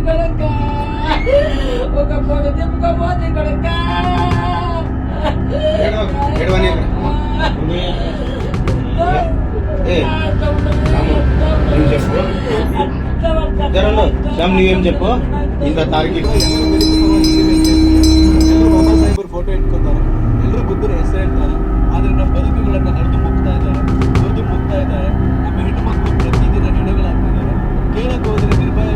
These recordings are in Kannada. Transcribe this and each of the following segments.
కొడక ఒక పొడ తిప్పుకోపోతే కొడక ఏడవ- ఏడవని ఏ రాము నువ్వు చెప్పు జరండు శ్యామ్ నువ్వేం చెప్పు ఇంత తారీఖు ಎಲ್ಲರೂ ಬಾಬಾ ಸಾಹೇಬರ ಫೋಟೋ ಇಟ್ಕೋತಾರೆ ಎಲ್ಲರೂ ಖುದ್ದು ಹೆಸರು ಹೇಳ್ತಾರೆ ಆದ್ರೆ ನಮ್ಮ ಬದುಕುಗಳನ್ನ ಹರಿದು ಮುಗ್ತಾ ಇದ್ದಾರೆ ಮುರಿದು ಮುಗ್ತಾ ಇದ್ದಾರೆ ನಮ್ಮ ಹೆಣ್ಣು ಮಕ್ಕಳು ಪ್ರತಿದಿನ ಹೆಣಗಳಾಗ್ತಿದ್ದಾರೆ ಕೇಳಕ್ ಹೋದ್ರೆ ನಿರ್ಭಯ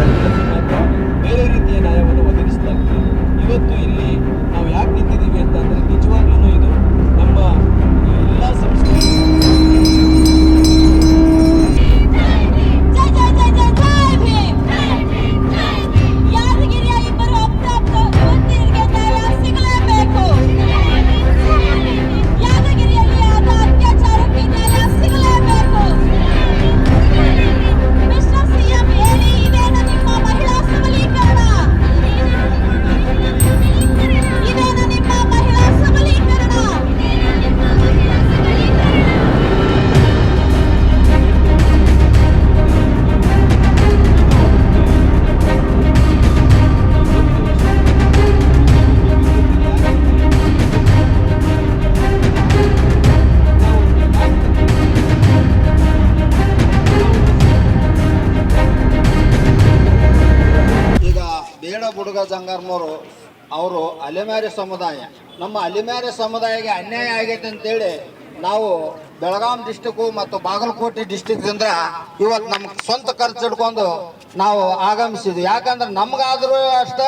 ಮಾತ್ರ ಬೇರೆ ರೀತಿಯ ನ್ಯಾಯವನ್ನು ಒದಗಿಸಲಾಗ್ತದೆ. ಇವತ್ತು ಇಲ್ಲಿ ನಾವು ಯಾಕೆ ನಿಂತಿದ್ದೀವಿ ಅಂತಂದ್ರೆ ನಿಜವಾಗ್ಲೂ ಇದು ಬುಡುಗ ಅವರು ಅಲೆಮಾರಿ ಸಮುದಾಯ. ನಮ್ಮ ಅಲೆಮಾರಿ ಸಮುದಾಯಕ್ಕೆ ಅನ್ಯಾಯ ಆಗೈತೆ ಅಂತೇಳಿ ನಾವು ಬೆಳಗಾಂ ಡಿಸ್ಟಿಕ್ಕು ಮತ್ತು ಬಾಗಲಕೋಟೆ ಡಿಸ್ಟಿಕ್ದಿಂದ ಇವತ್ತು ನಮ್ಮ ಸ್ವಂತ ಖರ್ಚು ಹಿಡ್ಕೊಂಡು ನಾವು ಆಗಮಿಸಿದ್ವಿ. ಯಾಕಂದ್ರೆ ನಮ್ಗಾದ್ರೂ ಅಷ್ಟ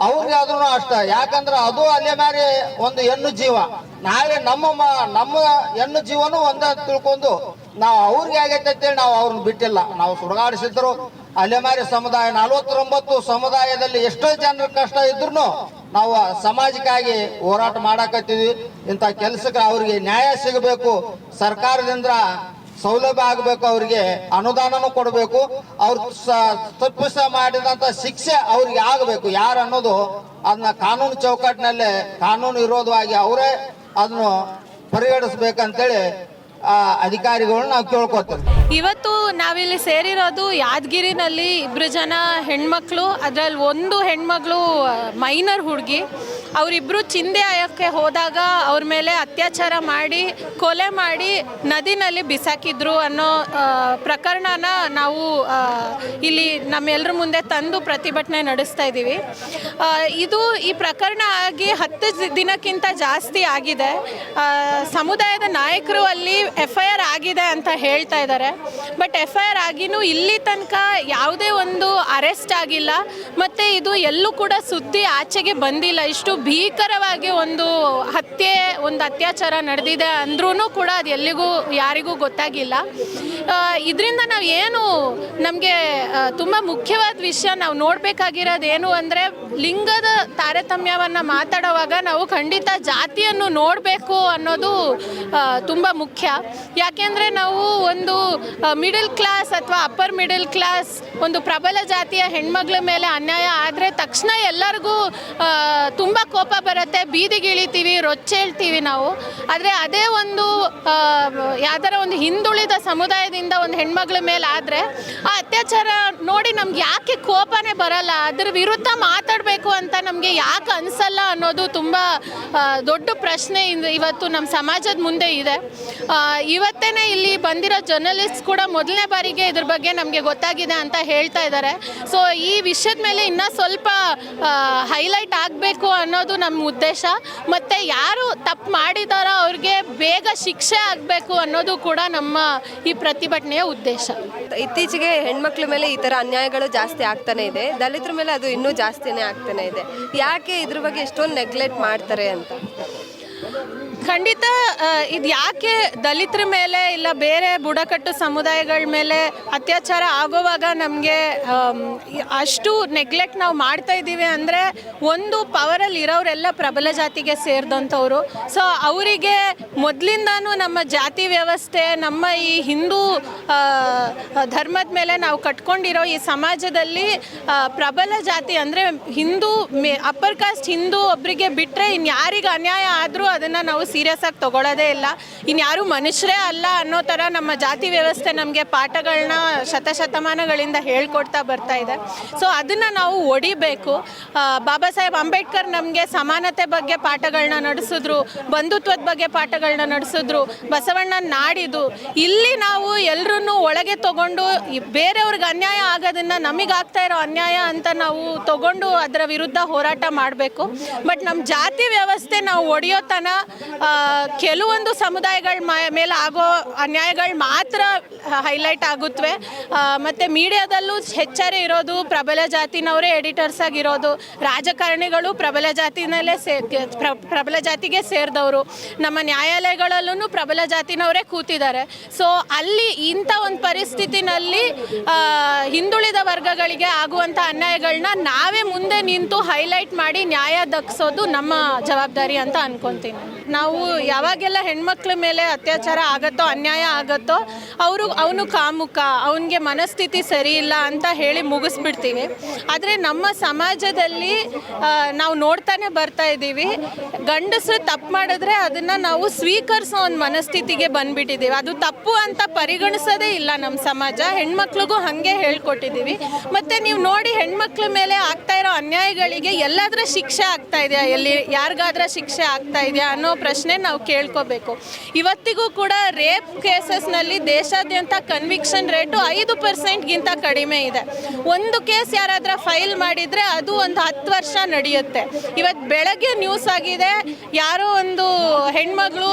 ಅವ್ರಿಗಾದ್ರೂ ಅಷ್ಟ. ಯಾಕಂದ್ರೆ ಅದು ಅಲೆಮಾರಿ ಒಂದು ಹೆಣ್ಣು ಜೀವ. ನಾಳೆ ನಮ್ಮ ನಮ್ಮ ಹೆಣ್ಣು ಜೀವನೂ ಒಂದ ತಿಳ್ಕೊಂಡು ನಾವು ಅವ್ರಿಗೆ ಆಗೈತೆ ಅಂತೇಳಿ ನಾವು ಅವ್ರನ್ನ ಬಿಟ್ಟಿಲ್ಲ. ನಾವು ಸುಡಗಾಡಿಸಿದ್ರು ಅಲೆಮಾರಿ ಸಮುದಾಯ, ನಲವತ್ತೊಂಬತ್ತು ಸಮುದಾಯದಲ್ಲಿ ಎಷ್ಟೋ ಜನರ ಕಷ್ಟ ಇದ್ರು ನಾವು ಸಮಾಜಕ್ಕಾಗಿ ಹೋರಾಟ ಮಾಡಕತ್ತೀವಿ ಇಂಥ ಕೆಲಸಕ್ಕೆ ಅವ್ರಿಗೆ ನ್ಯಾಯ ಸಿಗಬೇಕು, ಸರ್ಕಾರದಿಂದ ಸೌಲಭ್ಯ ಆಗಬೇಕು, ಅವ್ರಿಗೆ ಅನುದಾನನೂ ಕೊಡಬೇಕು. ಅವ್ರ ತಪ್ಪಿಸ ಮಾಡಿದಂಥ ಶಿಕ್ಷೆ ಅವ್ರಿಗೆ ಆಗಬೇಕು. ಯಾರು ಅನ್ನೋದು ಅದನ್ನ ಕಾನೂನು ಚೌಕಟ್ಟಿನಲ್ಲೇ ಕಾನೂನು ವಿರೋಧವಾಗಿ ಅವರೇ ಅದನ್ನು ಪರಿಗಣಿಸ್ಬೇಕಂತೇಳಿ ಆ, ಅಧಿಕಾರಿಗಳನ್ನ ನಾವು ಕೇಳ್ಕೊತೇವೆ. ಇವತ್ತು ನಾವಿಲ್ಲಿ ಸೇರಿರೋದು ಯಾದಗಿರಿನಲ್ಲಿ ಇಬ್ಬರು ಜನ ಹೆಣ್ಮಕ್ಳು ಅದರಲ್ಲಿ ಒಂದು ಹೆಣ್ಮಗಳು ಮೈನರ್ ಹುಡುಗಿ. ಅವರಿಬ್ಬರು ಚಿಂದೆ ಆಯಕ್ಕೆ ಹೋದಾಗ ಅವ್ರ ಮೇಲೆ ಅತ್ಯಾಚಾರ ಮಾಡಿ ಕೊಲೆ ಮಾಡಿ ನದಿನಲ್ಲಿ ಬಿಸಾಕಿದ್ರು ಅನ್ನೋ ಪ್ರಕರಣನ ನಾವು ಇಲ್ಲಿ ನಮ್ಮೆಲ್ಲರ ಮುಂದೆ ತಂದು ಪ್ರತಿಭಟನೆ ನಡೆಸ್ತಾ ಇದ್ದೀವಿ. ಇದು ಈ ಪ್ರಕರಣ ಆಗಿ ಹತ್ತು ದಿನಕ್ಕಿಂತ ಜಾಸ್ತಿ ಆಗಿದೆ. ಸಮುದಾಯದ ನಾಯಕರು ಅಲ್ಲಿ ಎಫ್ ಐ ಆರ್ ಆಗಿದೆ ಅಂತ ಹೇಳ್ತಾ ಇದ್ದಾರೆ. ಬಟ್ ಎಫ್ ಐ ಆರ್ ಆಗಿನೂ ಇಲ್ಲಿ ತನಕ ಯಾವುದೇ ಒಂದು ಅರೆಸ್ಟ್ ಆಗಿಲ್ಲ. ಮತ್ತು ಇದು ಎಲ್ಲೂ ಕೂಡ ಸುದ್ದಿ ಆಚೆಗೆ ಬಂದಿಲ್ಲ. ಇಷ್ಟು ಭೀಕರವಾಗಿ ಒಂದು ಹತ್ಯೆ, ಒಂದು ಅತ್ಯಾಚಾರ ನಡೆದಿದೆ ಅಂದ್ರೂ ಕೂಡ ಅದು ಎಲ್ಲಿಗೂ, ಯಾರಿಗೂ ಗೊತ್ತಾಗಿಲ್ಲ. ಇದರಿಂದ ನಾವು ಏನು ನಮಗೆ ತುಂಬ ಮುಖ್ಯವಾದ ವಿಷಯ ನಾವು ನೋಡಬೇಕಾಗಿರೋದು ಏನು ಅಂದರೆ ಲಿಂಗದ ತಾರತಮ್ಯವನ್ನು ಮಾತಾಡುವಾಗ ನಾವು ಖಂಡಿತ ಜಾತಿಯನ್ನು ನೋಡಬೇಕು ಅನ್ನೋದು ತುಂಬ ಮುಖ್ಯ. ಯಾಕೆಂದರೆ ನಾವು ಒಂದು ಮಿಡಲ್ ಕ್ಲಾಸ್ ಅಥವಾ ಅಪ್ಪರ್ ಮಿಡಲ್ ಕ್ಲಾಸ್ ಒಂದು ಪ್ರಬಲ ಜಾತಿಯ ಹೆಣ್ಮಗಳ ಮೇಲೆ ಅನ್ಯಾಯ ಆದರೆ ತಕ್ಷಣ ಎಲ್ಲರಿಗೂ ತುಂಬ ಕೋಪ ಬರುತ್ತೆ. ಬೀದಿಗಿಳಿತೀವಿ ರೊಚ್ಚೇಳ್ತೀವಿ ನಾವು. ಆದರೆ ಅದೇ ಒಂದು ಯಾವ್ದಾರ ಒಂದು ಹಿಂದುಳಿದ ಸಮುದಾಯದಿಂದ ಒಂದು ಹೆಣ್ಮಗಳ ಮೇಲೆ ಆದರೆ ಆ ಅತ್ಯಾಚಾರ ನೋಡಿ ನಮ್ಗೆ ಯಾಕೆ ಕೋಪನೇ ಬರಲ್ಲ? ಅದ್ರ ವಿರುದ್ಧ ಮಾತಾಡಬೇಕು ಅಂತ ನಮಗೆ ಯಾಕೆ ಅನಿಸಲ್ಲ ಅನ್ನೋದು ತುಂಬ ದೊಡ್ಡ ಪ್ರಶ್ನೆ ಇವತ್ತು ನಮ್ಮ ಸಮಾಜದ ಮುಂದೆ ಇದೆ. ಇವತ್ತೇನೆ ಇಲ್ಲಿ ಬಂದಿರೋ ಜರ್ನಲಿಸ್ಟ್ ಕೂಡ ಮೊದಲನೇ ಬಾರಿಗೆ ಇದ್ರ ಬಗ್ಗೆ ನಮಗೆ ಗೊತ್ತಾಗಿದೆ ಅಂತ ಹೇಳ್ತಾ ಇದ್ದಾರೆ ಸೊ ಈ ವಿಷಯದ ಮೇಲೆ ಇನ್ನೂ ಸ್ವಲ್ಪ ಹೈಲೈಟ್ ಆಗಬೇಕು ಅನ್ನೋದು ನಮ್ಮ ಉದ್ದೇಶ. ಮತ್ತು ಯಾರು ತಪ್ಪು ಮಾಡಿದಾರೋ ಅವ್ರಿಗೆ ಬೇಗ ಶಿಕ್ಷೆ ಆಗಬೇಕು ಅನ್ನೋದು ಕೂಡ ನಮ್ಮ ಈ ಪ್ರತಿಭಟನೆಯ ಉದ್ದೇಶ. ಇತ್ತೀಚೆಗೆ ಹೆಣ್ಮಕ್ಳ ಮೇಲೆ ಈ ಥರ ಅನ್ಯಾಯಗಳು ಜಾಸ್ತಿ ಆಗ್ತಾನೆ ಇದೆ. ದಲಿತರ ಮೇಲೆ ಅದು ಇನ್ನೂ ಜಾಸ್ತಿನೇ ಆಗ್ತಾನೆ ಇದೆ. ಯಾಕೆ ಇದ್ರ ಬಗ್ಗೆ ಎಷ್ಟೊಂದು ನೆಗ್ಲೆಕ್ಟ್ ಮಾಡ್ತಾರೆ ಅಂತ? ಖಂಡಿತ ಇದು ಯಾಕೆ ದಲಿತರ ಮೇಲೆ ಇಲ್ಲ ಬೇರೆ ಬುಡಕಟ್ಟು ಸಮುದಾಯಗಳ ಮೇಲೆ ಅತ್ಯಾಚಾರ ಆಗೋವಾಗ ನಮಗೆ ಅಷ್ಟು ನೆಗ್ಲೆಕ್ಟ್ ನಾವು ಮಾಡ್ತಾ ಇದ್ದೀವಿ ಅಂದರೆ ಒಂದು ಪವರಲ್ಲಿ ಇರೋರೆಲ್ಲ ಪ್ರಬಲ ಜಾತಿಗೆ ಸೇರಿದಂಥವ್ರು. ಸೊ ಅವರಿಗೆ ಮೊದಲಿಂದನೂ ನಮ್ಮ ಜಾತಿ ವ್ಯವಸ್ಥೆ, ನಮ್ಮ ಈ ಹಿಂದೂ ಧರ್ಮದ ಮೇಲೆ ನಾವು ಕಟ್ಕೊಂಡಿರೋ ಈ ಸಮಾಜದಲ್ಲಿ ಪ್ರಬಲ ಜಾತಿ ಅಂದರೆ ಹಿಂದೂ ಅಪ್ಪರ್ ಕಾಸ್ಟ್ ಹಿಂದೂ ಒಬ್ಬರಿಗೆ ಬಿಟ್ಟರೆ ಇನ್ಯಾರಿಗೆ ಅನ್ಯಾಯ ಆದರೂ ಅದನ್ನು ನಾವು ಸೀರಿಯಸ್ ಆಗಿ ತಗೊಳ್ಳೋದೇ ಇಲ್ಲ. ಇನ್ಯಾರು ಮನುಷ್ಯರೇ ಅಲ್ಲ ಅನ್ನೋ ಥರ ನಮ್ಮ ಜಾತಿ ವ್ಯವಸ್ಥೆ ನಮಗೆ ಪಾಠಗಳನ್ನ ಶತಶತಮಾನಗಳಿಂದ ಹೇಳ್ಕೊಡ್ತಾ ಬರ್ತಾ ಇದೆ. ಸೊ ಅದನ್ನು ನಾವು ಒಡಿಬೇಕು. ಬಾಬಾ ಸಾಹೇಬ್ ಅಂಬೇಡ್ಕರ್ ನಮಗೆ ಸಮಾನತೆ ಬಗ್ಗೆ ಪಾಠಗಳನ್ನ ನಡೆಸಿದ್ರು, ಬಂಧುತ್ವದ ಬಗ್ಗೆ ಪಾಠಗಳನ್ನ ನಡೆಸಿದ್ರು ಬಸವಣ್ಣ ನಾಡಿದು ಇಲ್ಲಿ ನಾವು ಎಲ್ಲರನ್ನೂ ಒಳಗೆ ತಗೊಂಡು ಬೇರೆಯವ್ರಿಗೆ ಅನ್ಯಾಯ ಆಗೋದನ್ನ ನಮಗಾಗ್ತಾ ಇರೋ ಅನ್ಯಾಯ ಅಂತ ನಾವು ತಗೊಂಡು ಅದರ ವಿರುದ್ಧ ಹೋರಾಟ ಮಾಡಬೇಕು. ಬಟ್ ನಮ್ಮ ಜಾತಿ ವ್ಯವಸ್ಥೆ ನಾವು ಒಡೆಯೋತನ ಕೆಲವೊಂದು ಸಮುದಾಯಗಳ ಮೇಲೆ ಆಗೋ ಅನ್ಯಾಯಗಳು ಮಾತ್ರ ಹೈಲೈಟ್ ಆಗುತ್ತವೆ ಮತ್ತು ಮೀಡಿಯಾದಲ್ಲೂ ಹೆಚ್ಚಾರೆ ಇರೋದು ಪ್ರಬಲ ಜಾತಿನವರೇ ಎಡಿಟರ್ಸ್ ಆಗಿರೋದು. ರಾಜಕಾರಣಿಗಳು ಪ್ರಬಲ ಜಾತಿನಲ್ಲೇ ಸೇ ಪ್ರಬಲ ಜಾತಿಗೆ ಸೇರಿದವರು. ನಮ್ಮ ನ್ಯಾಯಾಲಯಗಳಲ್ಲೂ ಪ್ರಬಲ ಜಾತಿನವರೇ ಕೂತಿದ್ದಾರೆ. ಸೊ ಅಲ್ಲಿ ಇಂಥ ಒಂದು ಪರಿಸ್ಥಿತಿನಲ್ಲಿ ಹಿಂದುಳಿದ ವರ್ಗಗಳಿಗೆ ಆಗುವಂಥ ಅನ್ಯಾಯಗಳನ್ನ ನಾವೇ ಮುಂದೆ ನಿಂತು ಹೈಲೈಟ್ ಮಾಡಿ ನ್ಯಾಯ ದಕ್ಸೋದು ನಮ್ಮ ಜವಾಬ್ದಾರಿ ಅಂತ ಅನ್ಕೊತೀನಿ. ನಾವು ಯಾವಾಗೆಲ್ಲ ಹೆಣ್ಮಕ್ಳ ಮೇಲೆ ಅತ್ಯಾಚಾರ ಆಗತ್ತೋ, ಅನ್ಯಾಯ ಆಗತ್ತೋ, ಅವರು, ಅವನು ಕಾಮುಕ, ಅವನಿಗೆ ಮನಸ್ಥಿತಿ ಸರಿ ಇಲ್ಲ ಅಂತ ಹೇಳಿ ಮುಗಿಸ್ಬಿಡ್ತೀವಿ. ಆದರೆ ನಮ್ಮ ಸಮಾಜದಲ್ಲಿ ನಾವು ನೋಡ್ತಾನೆ ಬರ್ತಾ ಇದ್ದೀವಿ. ಗಂಡಸರು ತಪ್ಪು ಮಾಡಿದ್ರೆ ಅದನ್ನು ನಾವು ಸ್ವೀಕರಿಸೋ ಒಂದು ಮನಸ್ಥಿತಿಗೆ ಬಂದ್ಬಿಟ್ಟಿದ್ದೀವಿ. ಅದು ತಪ್ಪು ಅಂತ ಪರಿಗಣಿಸೋದೇ ಇಲ್ಲ ನಮ್ಮ ಸಮಾಜ. ಹೆಣ್ಮಕ್ಳಿಗೂ ಹಾಗೆ ಹೇಳ್ಕೊಟ್ಟಿದ್ದೀವಿ. ಮತ್ತು ನೀವು ನೋಡಿ ಹೆಣ್ಮಕ್ಳ ಮೇಲೆ ಆಗ್ತಾ ಇರೋ ಅನ್ಯಾಯಗಳಿಗೆ ಎಲ್ಲಾದರೂ ಶಿಕ್ಷೆ ಆಗ್ತಾ ಇದೆಯಾ? ಎಲ್ಲಿ, ಯಾರಿಗಾದ್ರೂ ಶಿಕ್ಷೆ ಆಗ್ತಾ ಇದೆಯಾ ಅನ್ನೋ ಪ್ರಶ್ನೆ ನಾವು ಕೇಳ್ಕೋಬೇಕು. ಇವತ್ತಿಗೂ ಕೂಡ ರೇಪ್ ಕೇಸಸ್ನಲ್ಲಿ ದೇಶಾದ್ಯಂತ ಕನ್ವಿಕ್ಷನ್ ರೇಟು ಐದು ಪರ್ಸೆಂಟ್ಗಿಂತ ಕಡಿಮೆ ಇದೆ. ಒಂದು ಕೇಸ್ ಯಾರಾದರೂ ಫೈಲ್ ಮಾಡಿದರೆ ಅದು ಒಂದು ಹತ್ತು ವರ್ಷ ನಡೆಯುತ್ತೆ. ಇವತ್ತು ಬೆಳಗ್ಗೆ ನ್ಯೂಸ್ ಆಗಿದೆ, ಯಾರೋ ಒಂದು ಹೆಣ್ಮಗಳು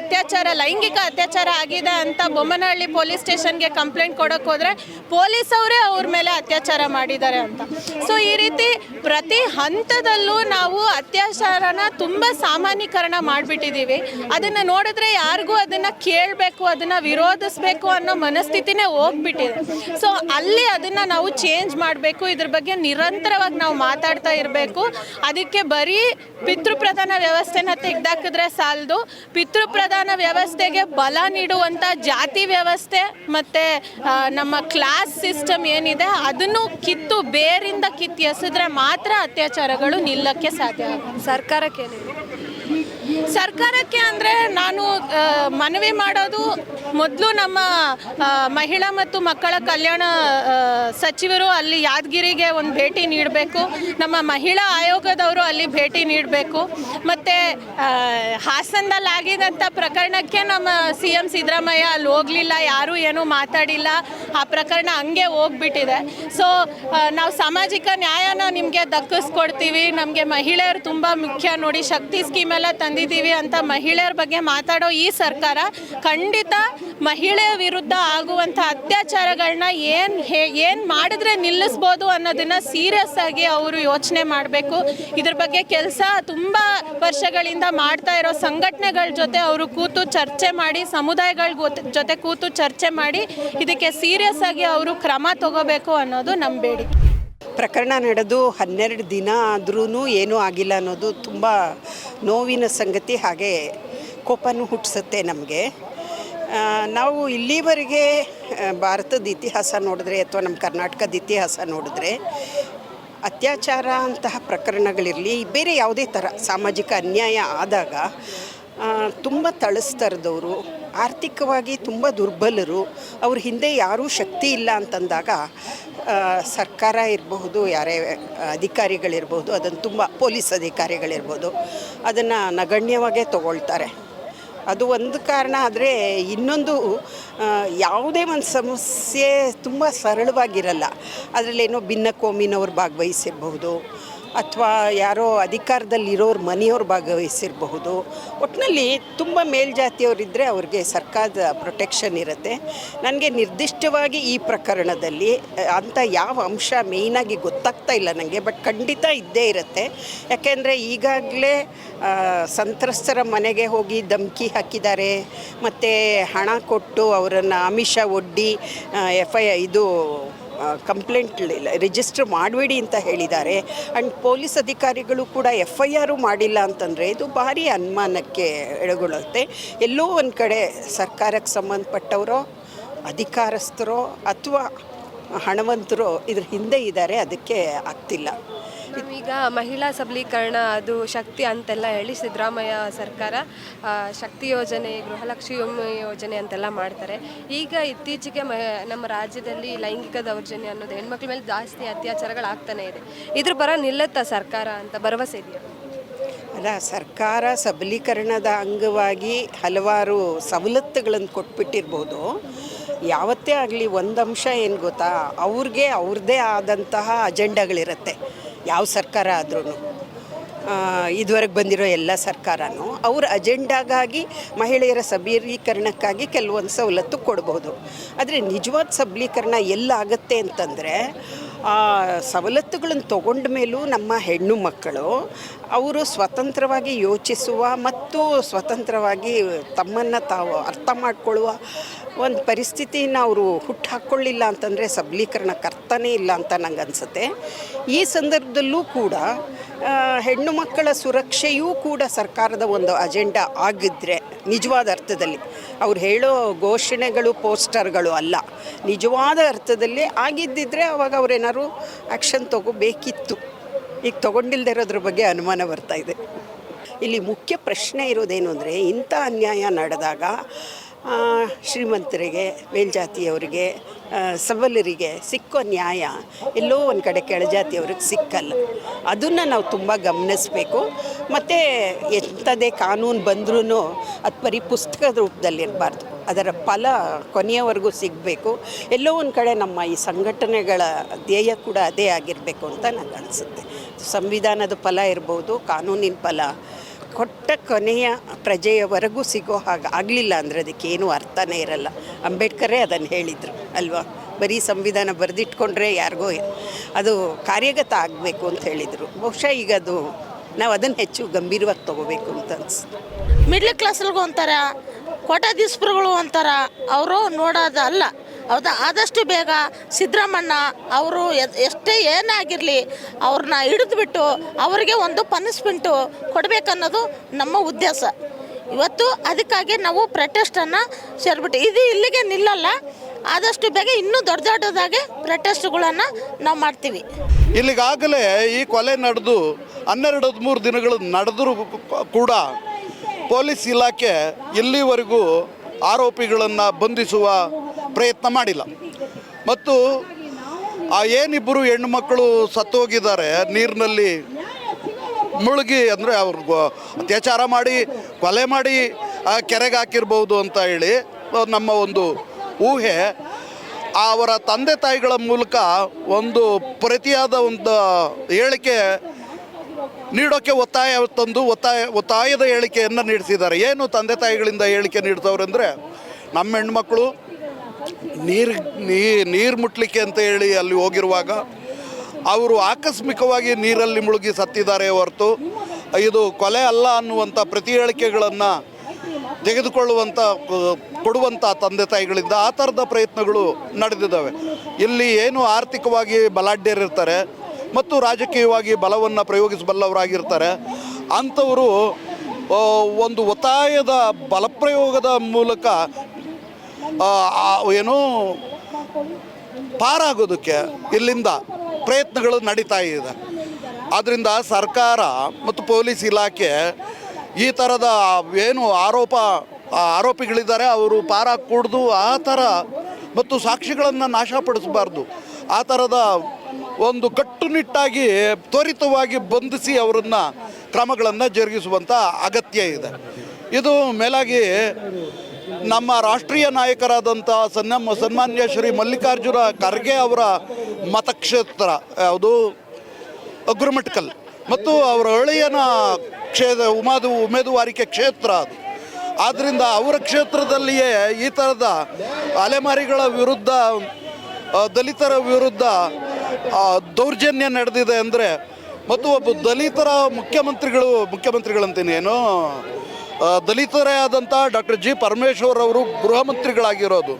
ಅತ್ಯಾಚಾರ, ಲೈಂಗಿಕ ಅತ್ಯಾಚಾರ ಆಗಿದೆ ಅಂತ ಬೊಮ್ಮನಹಳ್ಳಿ ಪೊಲೀಸ್ ಸ್ಟೇಷನ್ಗೆ ಕಂಪ್ಲೇಂಟ್ ಕೊಡೋಕೆ ಹೋದರೆ ಪೊಲೀಸ್ ಅವರೇ ಅವ್ರ ಮೇಲೆ ಅತ್ಯಾಚಾರ ಮಾಡಿದ್ದಾರೆ ಅಂತ. ಸೊ ಈ ರೀತಿ ಪ್ರತಿ ಹಂತದಲ್ಲೂ ನಾವು ಅತ್ಯಾಚಾರನ ತುಂಬ ಸಾಮಾನ್ಯೀಕರಣ ಮಾಡಿಬಿಟ್ಟಿದ್ದೀವಿ. ಅದನ್ನು ನೋಡಿದ್ರೆ ಯಾರಿಗೂ ಅದನ್ನು ಕೇಳಬೇಕು, ಅದನ್ನು ವಿರೋಧಿಸಬೇಕು ಅನ್ನೋ ಮನಸ್ಥಿತಿನೇ ಹೋಗ್ಬಿಟ್ಟಿದೆ. ಸೊ ಅಲ್ಲಿ ಅದನ್ನು ನಾವು ಚೇಂಜ್ ಮಾಡಬೇಕು, ಇದ್ರ ಬಗ್ಗೆ ನಿರಂತರವಾಗಿ ನಾವು ಮಾತಾಡ್ತಾ ಇರಬೇಕು. ಅದಕ್ಕೆ ಬರೀ ಪಿತೃಪ್ರಧಾನ ವ್ಯವಸ್ಥೆನ ತೆಗೆದಾಕಿದ್ರೆ ಸಾಲದು. ಪಿತೃಪ್ರಧಾನ ವ್ಯವಸ್ಥೆಗೆ ಬಲ ನೀಡುವಂಥ ಜಾತಿ ವ್ಯವಸ್ಥೆ ಮತ್ತು ನಮ್ಮ ಕ್ಲಾಸ್ ಸಿಸ್ಟಮ್ ಏನಿದೆ, ಅದನ್ನು ಕಿತ್ತು ಬೇರಿಂದ ಕಿತ್ತು ಎಸೆದ್ರೆ ಮಾತ್ರ ಅತ್ಯಾಚಾರಗಳು ನಿಲ್ಲಕ್ಕೆ ಸಾಧ್ಯ ಸರ್ಕಾರಕ್ಕೆ ಏನಿದೆ ಸರ್ಕಾರಕ್ಕೆ ಅಂದರೆ ನಾನು ಮನವಿ ಮಾಡೋದು ಮೊದಲು ನಮ್ಮ ಮಹಿಳಾ ಮತ್ತು ಮಕ್ಕಳ ಕಲ್ಯಾಣ ಸಚಿವರು ಅಲ್ಲಿ ಯಾದಗಿರಿಗೆ ಒಂದು ಭೇಟಿ ನೀಡಬೇಕು. ನಮ್ಮ ಮಹಿಳಾ ಆಯೋಗದವರು ಅಲ್ಲಿ ಭೇಟಿ ನೀಡಬೇಕು. ಮತ್ತು ಹಾಸನದಲ್ಲಿ ಆಗಿದಂಥ ಪ್ರಕರಣಕ್ಕೆ ನಮ್ಮ ಸಿ ಎಂ ಸಿದ್ದರಾಮಯ್ಯ ಅಲ್ಲಿ ಹೋಗಲಿಲ್ಲ, ಯಾರೂ ಏನೂ ಮಾತಾಡಿಲ್ಲ. ಆ ಪ್ರಕರಣ ಹಂಗೆ ಹೋಗ್ಬಿಟ್ಟಿದೆ. ಸೊ ನಾವು ಸಾಮಾಜಿಕ ನ್ಯಾಯನ ನಿಮಗೆ ದಕ್ಕಿಸ್ಕೊಡ್ತೀವಿ. ನಮಗೆ ಮಹಿಳೆಯರು ತುಂಬ ಮುಖ್ಯ. ನೋಡಿ, ಶಕ್ತಿ ಸ್ಕೀಮ್ ಎಲ್ಲ ತಂದಿದ್ದೀವಿ ಅಂತ ಮಹಿಳೆಯರ ಬಗ್ಗೆ ಮಾತಾಡೋ ಈ ಸರ್ಕಾರ ಖಂಡಿತ ಮಹಿಳೆಯ ವಿರುದ್ಧ ಆಗುವಂಥ ಅತ್ಯಾಚಾರಗಳನ್ನ ಏನು ಹೇ ಏನು ಮಾಡಿದ್ರೆ ನಿಲ್ಲಿಸ್ಬೋದು ಅನ್ನೋದನ್ನ ಸೀರಿಯಸ್ ಆಗಿ ಅವರು ಯೋಚನೆ ಮಾಡಬೇಕು. ಇದ್ರ ಬಗ್ಗೆ ಕೆಲಸ ತುಂಬ ವರ್ಷಗಳಿಂದ ಮಾಡ್ತಾ ಇರೋ ಸಂಘಟನೆಗಳ ಜೊತೆ ಅವರು ಕೂತು ಚರ್ಚೆ ಮಾಡಿ, ಸಮುದಾಯಗಳ ಜೊತೆ ಕೂತು ಚರ್ಚೆ ಮಾಡಿ, ಇದಕ್ಕೆ ಸೀರಿಯಸ್ ಆಗಿ ಅವರು ಕ್ರಮ ತಗೋಬೇಕು ಅನ್ನೋದು ನಮ್ಮ ಪ್ರಕರಣ ನಡೆದು ಹನ್ನೆರಡು ದಿನ ಆದ್ರೂ ಏನೂ ಆಗಿಲ್ಲ ಅನ್ನೋದು ತುಂಬ ನೋವಿನ ಸಂಗತಿ, ಹಾಗೆ ಕೋಪನೂ ಹುಟ್ಟಿಸುತ್ತೆ ನಮಗೆ. ನಾವು ಇಲ್ಲಿವರೆಗೆ ಭಾರತದ ಇತಿಹಾಸ ನೋಡಿದ್ರೆ ಅಥವಾ ನಮ್ಮ ಕರ್ನಾಟಕದ ಇತಿಹಾಸ ನೋಡಿದ್ರೆ ಅತ್ಯಾಚಾರ ಅಂತಹ ಪ್ರಕರಣಗಳಿರಲಿ, ಬೇರೆ ಯಾವುದೇ ಥರ ಸಾಮಾಜಿಕ ಅನ್ಯಾಯ ಆದಾಗ ತುಂಬ ತಳಸ್ತರದವರು ಆರ್ಥಿಕವಾಗಿ ತುಂಬ ದುರ್ಬಲರು, ಅವ್ರ ಹಿಂದೆ ಯಾರೂ ಶಕ್ತಿ ಇಲ್ಲ ಅಂತಂದಾಗ ಸರ್ಕಾರ ಇರಬಹುದು, ಯಾರೇ ಅಧಿಕಾರಿಗಳಿರ್ಬೋದು ಅದನ್ನು ತುಂಬ ಪೊಲೀಸ್ ಅಧಿಕಾರಿಗಳಿರ್ಬೋದು, ಅದನ್ನು ನಗಣ್ಯವಾಗೇ ತಗೊಳ್ತಾರೆ. ಅದು ಒಂದು ಕಾರಣ, ಆದರೆ ಇನ್ನೊಂದು ಯಾವುದೇ ಒಂದು ಸಮಸ್ಯೆ ತುಂಬ ಸರಳವಾಗಿರಲ್ಲ. ಅದರಲ್ಲೇನೋ ಭಿನ್ನ ಕೋಮಿನವ್ರು ಭಾಗವಹಿಸಿರಬಹುದು ಅಥವಾ ಯಾರೋ ಅಧಿಕಾರದಲ್ಲಿರೋರು ಮನೆಯವ್ರು ಭಾಗವಹಿಸಿರಬಹುದು. ಒಟ್ಟಿನಲ್ಲಿ ತುಂಬ ಮೇಲ್ಜಾತಿಯವರಿದ್ದರೆ ಅವ್ರಿಗೆ ಸರ್ಕಾರದ ಪ್ರೊಟೆಕ್ಷನ್ ಇರುತ್ತೆ. ನನಗೆ ನಿರ್ದಿಷ್ಟವಾಗಿ ಈ ಪ್ರಕರಣದಲ್ಲಿ ಅಂಥ ಯಾವ ಅಂಶ ಮೇಯ್ನಾಗಿ ಗೊತ್ತಾಗ್ತಾ ಇಲ್ಲ ನನಗೆ ಬಟ್ ಖಂಡಿತ ಇದ್ದೇ ಇರುತ್ತೆ. ಯಾಕೆಂದರೆ ಈಗಾಗಲೇ ಸಂತ್ರಸ್ತರ ಮನೆಗೆ ಹೋಗಿ ಧಮ್ಕಿ ಹಾಕಿದ್ದಾರೆ. ಮತ್ತು ಹಣ ಕೊಟ್ಟು ಅವರನ್ನು ಆಮಿಷ ಒಡ್ಡಿ ಎಫ್ ಐ ಇದು ಕಂಪ್ಲೇಂಟ್ ರಿಜಿಸ್ಟರ್ ಮಾಡಬೇಡಿ ಅಂತ ಹೇಳಿದ್ದಾರೆ. ಆ್ಯಂಡ್ ಪೊಲೀಸ್ ಅಧಿಕಾರಿಗಳು ಕೂಡ ಎಫ್ ಐ ಆರು ಮಾಡಿಲ್ಲ ಅಂತಂದರೆ ಇದು ಭಾರಿ ಅನುಮಾನಕ್ಕೆ ಎಡಗೊಳ್ಳುತ್ತೆ ಎಲ್ಲೋ ಒಂದು ಕಡೆ ಸರ್ಕಾರಕ್ಕೆ ಸಂಬಂಧಪಟ್ಟವರೋ, ಅಧಿಕಾರಸ್ಥರೋ ಅಥವಾ ಹಣವಂತರೋ ಇದ್ರ ಹಿಂದೆ ಇದ್ದಾರೆ, ಅದಕ್ಕೆ ಆಗ್ತಿಲ್ಲ. ಈಗ ಮಹಿಳಾ ಸಬಲೀಕರಣ ಅದು ಶಕ್ತಿ ಅಂತೆಲ್ಲ ಹೇಳಿ ಸಿದ್ದರಾಮಯ್ಯ ಸರ್ಕಾರ ಶಕ್ತಿ ಯೋಜನೆ, ಗೃಹಲಕ್ಷ್ಮಿ ಯೋಜನೆ ಅಂತೆಲ್ಲ ಮಾಡ್ತಾರೆ. ಈಗ ಇತ್ತೀಚೆಗೆ ನಮ್ಮ ರಾಜ್ಯದಲ್ಲಿ ಲೈಂಗಿಕ ದೌರ್ಜನ್ಯ ಅನ್ನೋದು ಹೆಣ್ಮಕ್ಳ ಮೇಲೆ ಜಾಸ್ತಿ ಅತ್ಯಾಚಾರಗಳಾಗ್ತಾನೆ ಇದೆ. ಇದ್ರ ಬರ ನಿಲ್ಲತ್ತ ಸರ್ಕಾರ ಅಂತ ಭರವಸೆ ಇದೆಯಾ? ಅಲ್ಲ, ಸರ್ಕಾರ ಸಬಲೀಕರಣದ ಅಂಗವಾಗಿ ಹಲವಾರು ಸವಲತ್ತುಗಳನ್ನು ಕೊಟ್ಬಿಟ್ಟಿರ್ಬೋದು. ಯಾವತ್ತೇ ಆಗಲಿ ಒಂದು ಅಂಶ ಏನು ಗೊತ್ತಾ? ಅವ್ರಿಗೆ ಅವ್ರದ್ದೇ ಆದಂತಹ ಅಜೆಂಡಾಗಳಿರುತ್ತೆ. ಯಾವ ಸರ್ಕಾರ ಆದ್ರೂ ಇದುವರೆಗೆ ಬಂದಿರೋ ಎಲ್ಲ ಸರ್ಕಾರನೂ ಅವ್ರ ಅಜೆಂಡಾಗಾಗಿ ಮಹಿಳೆಯರ ಸಬಲೀಕರಣಕ್ಕಾಗಿ ಕೆಲವೊಂದು ಸವಲತ್ತು ಕೊಡ್ಬೋದು. ಆದರೆ ನಿಜವಾದ ಸಬಲೀಕರಣ ಎಲ್ಲಾಗತ್ತೆ ಅಂತಂದರೆ, ಆ ಸವಲತ್ತುಗಳನ್ನು ತಗೊಂಡ ಮೇಲೂ ನಮ್ಮ ಹೆಣ್ಣು ಮಕ್ಕಳು ಅವರು ಸ್ವತಂತ್ರವಾಗಿ ಯೋಚಿಸುವ ಮತ್ತು ಸ್ವತಂತ್ರವಾಗಿ ತಮ್ಮನ್ನು ತಾವು ಅರ್ಥ ಮಾಡಿಕೊಳ್ಳುವ ಒಂದು ಪರಿಸ್ಥಿತಿನ ಅವರು ಹುಟ್ಟು ಹಾಕ್ಕೊಳ್ಳಿಲ್ಲ ಅಂತಂದರೆ ಸಬಲೀಕರಣ ಕರ್ತನೇ ಇಲ್ಲ ಅಂತ ನಂಗೆ ಅನಿಸುತ್ತೆ. ಈ ಸಂದರ್ಭದಲ್ಲೂ ಕೂಡ ಹೆಣ್ಣು ಮಕ್ಕಳ ಸುರಕ್ಷೆಯೂ ಕೂಡ ಸರ್ಕಾರದ ಒಂದು ಅಜೆಂಡಾ ಆಗಿದ್ದರೆ ನಿಜವಾದ ಅರ್ಥದಲ್ಲಿ. ಅವ್ರು ಹೇಳೋ ಘೋಷಣೆಗಳು ಪೋಸ್ಟರ್ಗಳು ಅಲ್ಲ. ನಿಜವಾದ ಅರ್ಥದಲ್ಲಿ ಆಗಿದ್ದಿದ್ರೆ ಅವಾಗ ಅವರೇನಾದ್ರು ಆ್ಯಕ್ಷನ್ ತಗೋಬೇಕಿತ್ತು. ಈಗ ತೊಗೊಂಡಿಲ್ದೇ ಇರೋದ್ರ ಬಗ್ಗೆ ಅನುಮಾನ ಬರ್ತಾ ಇದೆ. ಇಲ್ಲಿ ಮುಖ್ಯ ಪ್ರಶ್ನೆ ಇರೋದೇನು ಅಂದರೆ, ಇಂಥ ಅನ್ಯಾಯ ನಡೆದಾಗ ಶ್ರೀಮಂತರಿಗೆ, ಮೇಲ್ಜಾತಿಯವರಿಗೆ ಸಬಲರಿಗೆ ಸಿಕ್ಕೋ ನ್ಯಾಯ ಎಲ್ಲೋ ಒಂದು ಕಡೆ ಕೆಳಜಾತಿಯವ್ರಿಗೆ ಸಿಕ್ಕಲ್ಲ. ಅದನ್ನು ನಾವು ತುಂಬ ಗಮನಿಸಬೇಕು. ಮತ್ತು ಎಂಥದೇ ಕಾನೂನು ಬಂದ್ರೂ ಅದು ಬರೀ ಪುಸ್ತಕದ ರೂಪದಲ್ಲಿರಬಾರ್ದು ಅದರ ಫಲ ಕೊನೆಯವರೆಗೂ ಸಿಗಬೇಕು. ಎಲ್ಲೋ ಒಂದು ಕಡೆ ನಮ್ಮ ಈ ಸಂಘಟನೆಗಳ ಧ್ಯೇಯ ಕೂಡ ಅದೇ ಆಗಿರಬೇಕು ಅಂತ ನನಗೆ ಅನಿಸುತ್ತೆ. ಸಂವಿಧಾನದ ಫಲ ಇರ್ಬೋದು, ಕಾನೂನಿನ ಫಲ ಕೊಟ್ಟ ಕೊನೆಯ ಪ್ರಜೆಯವರೆಗೂ ಸಿಗೋ ಹಾಗೆ ಆಗಲಿಲ್ಲ ಅಂದರೆ ಅದಕ್ಕೇನು ಅರ್ಥನೇ ಇರಲ್ಲ. ಅಂಬೇಡ್ಕರೇ ಅದನ್ನು ಹೇಳಿದರು, ಅಲ್ವಾ? ಬರೀ ಸಂವಿಧಾನ ಬರೆದಿಟ್ಕೊಂಡ್ರೆ ಯಾರಿಗೋ ಅದು ಕಾರ್ಯಗತ ಆಗಬೇಕು ಅಂತ ಹೇಳಿದರು. ಬಹುಶಃ ಈಗ ಅದು ನಾವು ಅದನ್ನು ಹೆಚ್ಚು ಗಂಭೀರವಾಗಿ ತೊಗೋಬೇಕು ಅಂತ ಅನಿಸ್ತು ಮಿಡ್ಲ್ ಕ್ಲಾಸ್ಗಳಿಗೂ ಒಂಥರ ಕೋಟಾಧೀಶ್ವರುಗಳು ಅಂತಾರೆ ಅವರು ನೋಡೋದು ಅಲ್ಲ ಹೌದಾ? ಆದಷ್ಟು ಬೇಗ ಸಿದ್ದರಾಮಣ್ಣ ಅವರು ಎಷ್ಟೇ ಏನಾಗಿರಲಿ ಅವ್ರನ್ನ ಹಿಡಿದ್ಬಿಟ್ಟು ಅವರಿಗೆ ಒಂದು ಪನಿಷ್ಮೆಂಟು ಕೊಡಬೇಕನ್ನೋದು ನಮ್ಮ ಉದ್ದೇಶ. ಇವತ್ತು ಅದಕ್ಕಾಗಿ ನಾವು ಪ್ರೊಟೆಸ್ಟನ್ನು ಸೇರಿಬಿಟ್ಟು ಇದು ಇಲ್ಲಿಗೆ ನಿಲ್ಲಲ್ಲ. ಆದಷ್ಟು ಬೇಗ ಇನ್ನೂ ದೊಡ್ಡ ದೊಡ್ಡದಾಗಿ ಪ್ರೊಟೆಸ್ಟ್ಗಳನ್ನು ನಾವು ಮಾಡ್ತೀವಿ. ಇಲ್ಲಿಗಾಗಲೇ ಈ ಕೊಲೆ ನಡೆದು ಹನ್ನೆರಡು, ಹದಿಮೂರು ದಿನಗಳು ನಡೆದರೂ ಕೂಡ ಪೊಲೀಸ್ ಇಲಾಖೆ ಇಲ್ಲಿವರೆಗೂ ಆರೋಪಿಗಳನ್ನು ಬಂಧಿಸುವ ಪ್ರಯತ್ನ ಮಾಡಿಲ್ಲ. ಮತ್ತು ಆ ಏನಿಬ್ಬರು ಹೆಣ್ಣುಮಕ್ಕಳು ಸತ್ತೋಗಿದ್ದಾರೆ ನೀರಿನಲ್ಲಿ ಮುಳುಗಿ ಅಂದರೆ ಅವ್ರಿಗೆ ಅತ್ಯಾಚಾರ ಮಾಡಿ, ಕೊಲೆ ಮಾಡಿ, ಆ ಕೆರೆಗೆ ಹಾಕಿರ್ಬೋದು ಅಂತ ಹೇಳಿ ನಮ್ಮ ಒಂದು ಊಹೆ. ಅವರ ತಂದೆ ತಾಯಿಗಳ ಮೂಲಕ ಒಂದು ಪ್ರತಿಯಾದ ಒಂದು ಹೇಳಿಕೆ ನೀಡೋಕ್ಕೆ ಒತ್ತಾಯ ತಂದು, ಒತ್ತಾಯ, ಒತ್ತಾಯದ ಹೇಳಿಕೆಯನ್ನು ನೀಡಿಸಿದ್ದಾರೆ. ಏನು ತಂದೆ ತಾಯಿಗಳಿಂದ ಹೇಳಿಕೆ ನೀಡ್ತವ್ರೆ ಅಂದರೆ, ನಮ್ಮ ಹೆಣ್ಮಕ್ಳು ನೀರು ನೀರು ಮುಟ್ಲಿಕ್ಕೆ ಅಂತ ಹೇಳಿ ಅಲ್ಲಿ ಹೋಗಿರುವಾಗ ಅವರು ಆಕಸ್ಮಿಕವಾಗಿ ನೀರಲ್ಲಿ ಮುಳುಗಿ ಸತ್ತಿದ್ದಾರೆ ಹೊರತು ಇದು ಕೊಲೆ ಅಲ್ಲ ಅನ್ನುವಂಥ ಪ್ರತಿ ಹೇಳಿಕೆಗಳನ್ನು ತೆಗೆದುಕೊಳ್ಳುವಂಥ ಕೊಡುವಂಥ ತಂದೆ ತಾಯಿಗಳಿಂದ ಆ ಥರದ ಪ್ರಯತ್ನಗಳು ನಡೆದಿದ್ದಾವೆ. ಇಲ್ಲಿ ಏನು ಆರ್ಥಿಕವಾಗಿ ಬಲಾಢ್ಯರಿರ್ತಾರೆ ಮತ್ತು ರಾಜಕೀಯವಾಗಿ ಬಲವನ್ನು ಪ್ರಯೋಗಿಸಬಲ್ಲವರಾಗಿರ್ತಾರೆ. ಅಂಥವರು ಒಂದು ಒತ್ತಾಯದ ಬಲಪ್ರಯೋಗದ ಮೂಲಕ ಏನು ಪಾರಾಗೋದಕ್ಕೆ ಇಲ್ಲಿಂದ ಪ್ರಯತ್ನಗಳು ನಡೀತಾ ಇದೆ. ಆದ್ದರಿಂದ ಸರ್ಕಾರ ಮತ್ತು ಪೊಲೀಸ್ ಇಲಾಖೆ ಈ ಥರದ ಏನು ಆರೋಪ ಆರೋಪಿಗಳಿದ್ದಾರೆ, ಅವರು ಪಾರ ಕುಡ್ದು ಆ ಥರ ಮತ್ತು ಸಾಕ್ಷಿಗಳನ್ನು ನಾಶಪಡಿಸಬಾರ್ದು. ಆ ಥರದ ಒಂದು ಕಟ್ಟುನಿಟ್ಟಾಗಿ, ತ್ವರಿತವಾಗಿ ಬಂಧಿಸಿ ಅವರನ್ನು ಕ್ರಮಗಳನ್ನು ಜರುಗಿಸುವಂಥ ಅಗತ್ಯ ಇದೆ. ಇದು ಮೇಲಾಗಿ ನಮ್ಮ ರಾಷ್ಟ್ರೀಯ ನಾಯಕರಾದಂಥ ಸನ್ಮ ಸನ್ಮಾನ್ಯ ಶ್ರೀ ಮಲ್ಲಿಕಾರ್ಜುನ ಖರ್ಗೆ ಅವರ ಮತಕ್ಷೇತ್ರ ಯಾವುದು ಗುರುಮಟ್ಕಲ್ ಮತ್ತು ಅವರ ಅಳಿಯನ ಕ್ಷೇತ್ರ ಉಮಾದು ಉಮೇದುವಾರಿಕೆ ಕ್ಷೇತ್ರ ಅದು. ಆದ್ದರಿಂದ ಅವರ ಕ್ಷೇತ್ರದಲ್ಲಿಯೇ ಈ ಥರದ ಅಲೆಮಾರಿಗಳ ವಿರುದ್ಧ ದಲಿತರ ವಿರುದ್ಧ ದೌರ್ಜನ್ಯ ನಡೆದಿದೆ ಅಂದರೆ ಮತ್ತು ಒಬ್ಬ ದಲಿತರ ಮುಖ್ಯಮಂತ್ರಿಗಳು ಮುಖ್ಯಮಂತ್ರಿಗಳಂತೀನಿ ಏನು ಆ, ದಲಿತರೇ ಆದಂಥ ಡಾಕ್ಟರ್ ಜಿ ಪರಮೇಶ್ವರ್ ಅವರು ಗೃಹ ಮಂತ್ರಿಗಳಾಗಿರೋದು.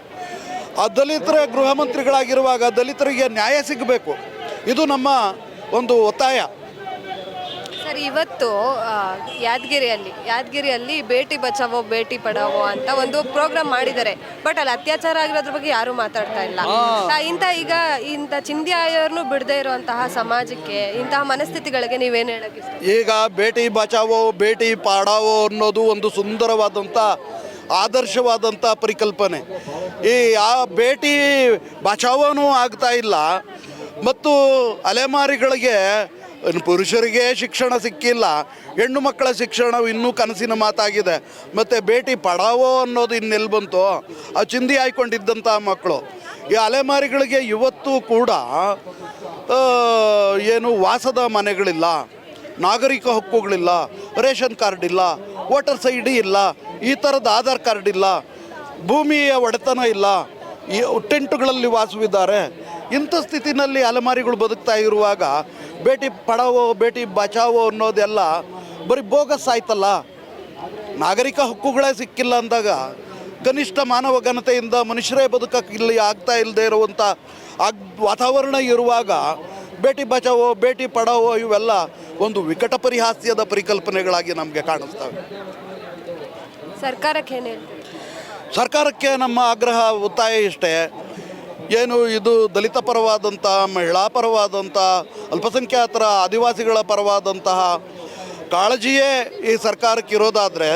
ಆ ದಲಿತರ ಗೃಹ ಮಂತ್ರಿಗಳಾಗಿರುವಾಗ ದಲಿತರಿಗೆ ನ್ಯಾಯ ಸಿಗಬೇಕು. ಇದು ನಮ್ಮ ಒಂದು ಒತ್ತಾಯ. ಸರ್ ಇವತ್ತು ಆ, ಯಾದಗಿರಿಯಲ್ಲಿ ಯಾದಗಿರಿಯಲ್ಲಿ ಬೇಟಿ ಬಚಾವೋ ಬೇಟಿ ಪಡಾವೋ ಅಂತ ಒಂದು ಪ್ರೋಗ್ರಾಮ್ ಮಾಡಿದ್ದಾರೆ. ಬಟ್ ಅಲ್ಲಿ ಅತ್ಯಾಚಾರ ಆಗಿರೋದ್ರ ಬಗ್ಗೆ ಯಾರು ಮಾತಾಡ್ತಾ ಇಲ್ಲ. ಆ, ಇಂಥ ಈಗ ಇಂಥ ಆಯೋರ್ನು ಬಿಡದೆ ಇರುವಂತಹ ಸಮಾಜಕ್ಕೆ ಇಂತಹ ಮನಸ್ಥಿತಿಗಳಿಗೆ ನೀವೇನು ಹೇಳಕ್ಕೆ ಇಷ್ಟ? ಈಗ ಬೇಟಿ ಬಚಾವೋ ಬೇಟಿ ಪಾಡಾವೋ ಅನ್ನೋದು ಒಂದು ಸುಂದರವಾದಂಥ ಆದರ್ಶವಾದಂಥ ಪರಿಕಲ್ಪನೆ. ಈ ಆ ಬೇಟಿ ಬಚಾವೋನೂ ಆಗ್ತಾ ಇಲ್ಲ. ಮತ್ತು ಅಲೆಮಾರಿಗಳಿಗೆ ಪುರುಷರಿಗೆ ಶಿಕ್ಷಣ ಸಿಕ್ಕಿಲ್ಲ, ಹೆಣ್ಣು ಮಕ್ಕಳ ಶಿಕ್ಷಣ ಇನ್ನೂ ಕನಸಿನ ಮಾತಾಗಿದೆ. ಮತ್ತು ಭೇಟಿ ಪಡಾವೋ ಅನ್ನೋದು ಇನ್ನೆಲ್ಲಿ ಬಂತು? ಆ ಚಿಂದಿ ಆಯ್ಕೊಂಡಿದ್ದಂಥ ಮಕ್ಕಳು. ಈ ಅಲೆಮಾರಿಗಳಿಗೆ ಇವತ್ತು ಕೂಡ ಏನು ವಾಸದ ಮನೆಗಳಿಲ್ಲ, ನಾಗರಿಕ ಹಕ್ಕುಗಳಿಲ್ಲ, ರೇಷನ್ ಕಾರ್ಡ್ ಇಲ್ಲ ವೋಟರ್ಸ್ ಐ ಡಿ ಇಲ್ಲ, ಈ ಥರದ ಆಧಾರ್ ಕಾರ್ಡ್ ಇಲ್ಲ, ಭೂಮಿಯ ಒಡೆತನ ಇಲ್ಲ, ಈ ಟೆಂಟುಗಳಲ್ಲಿ ವಾಸವಿದ್ದಾರೆ. ಇಂಥ ಸ್ಥಿತಿನಲ್ಲಿ ಅಲೆಮಾರಿಗಳು ಬದುಕ್ತಾ ಇರುವಾಗ ಬೇಟಿ ಪಡಾವೋ ಬೇಟಿ ಬಚಾವೋ ಅನ್ನೋದೆಲ್ಲ ಬರೀ ಬೋಗಸ್ ಆಯ್ತಲ್ಲ. ನಾಗರಿಕ ಹಕ್ಕುಗಳೇ ಸಿಕ್ಕಿಲ್ಲ ಅಂದಾಗ ಕನಿಷ್ಠ ಮಾನವ ಘನತೆಯಿಂದ ಮನುಷ್ಯರೇ ಬದುಕಕ್ಕೆ ಇಲ್ಲಿ ಆಗ್ತಾ ಇಲ್ಲದೆ ಇರುವಂಥ ಆಗ್ ವಾತಾವರಣ ಇರುವಾಗ ಬೇಟಿ ಬಚಾವೋ ಬೇಟಿ ಪಡಾವೋ ಇವೆಲ್ಲ ಒಂದು ವಿಕಟ ಪರಿಹಾಸ್ಯದ ಪರಿಕಲ್ಪನೆಗಳಾಗಿ ನಮಗೆ ಕಾಣಿಸ್ತವೆ. ಸರ್ಕಾರಕ್ಕೆ ಸರ್ಕಾರಕ್ಕೆ ನಮ್ಮ ಆಗ್ರಹ ಒತ್ತಾಯ ಇಷ್ಟೇ. ಏನು ಇದು ದಲಿತ ಪರವಾದಂಥ, ಮಹಿಳಾ ಪರವಾದಂಥ, ಅಲ್ಪಸಂಖ್ಯಾತರ ಆದಿವಾಸಿಗಳ ಪರವಾದಂತಹ ಕಾಳಜಿಯೇ ಈ ಸರ್ಕಾರಕ್ಕೆ ಇರೋದಾದರೆ